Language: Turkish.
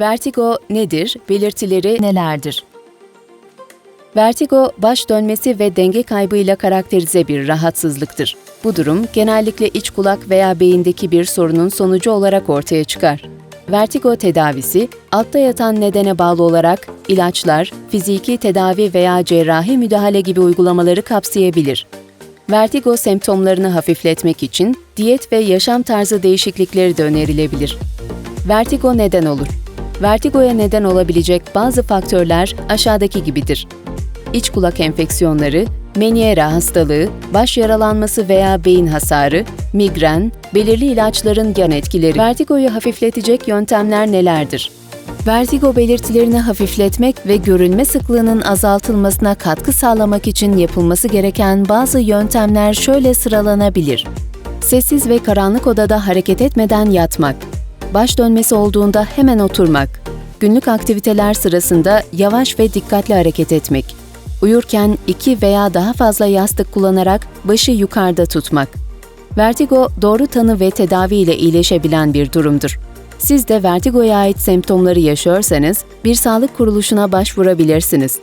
Vertigo nedir? Belirtileri nelerdir? Vertigo, baş dönmesi ve denge kaybıyla karakterize bir rahatsızlıktır. Bu durum genellikle iç kulak veya beyindeki bir sorunun sonucu olarak ortaya çıkar. Vertigo tedavisi, altta yatan nedene bağlı olarak ilaçlar, fiziki tedavi veya cerrahi müdahale gibi uygulamaları kapsayabilir. Vertigo semptomlarını hafifletmek için diyet ve yaşam tarzı değişiklikleri de önerilebilir. Vertigo neden olur? Vertigoya neden olabilecek bazı faktörler aşağıdaki gibidir. İç kulak enfeksiyonları, Meniere hastalığı, baş yaralanması veya beyin hasarı, migren, belirli ilaçların yan etkileri. Vertigoyu hafifletecek yöntemler nelerdir? Vertigo belirtilerini hafifletmek ve görülme sıklığının azaltılmasına katkı sağlamak için yapılması gereken bazı yöntemler şöyle sıralanabilir. Sessiz ve karanlık odada hareket etmeden yatmak, baş dönmesi olduğunda hemen oturmak, günlük aktiviteler sırasında yavaş ve dikkatli hareket etmek, uyurken iki veya daha fazla yastık kullanarak başı yukarıda tutmak. Vertigo doğru tanı ve tedavi ile iyileşebilen bir durumdur. Siz de vertigoya ait semptomları yaşıyorsanız bir sağlık kuruluşuna başvurabilirsiniz.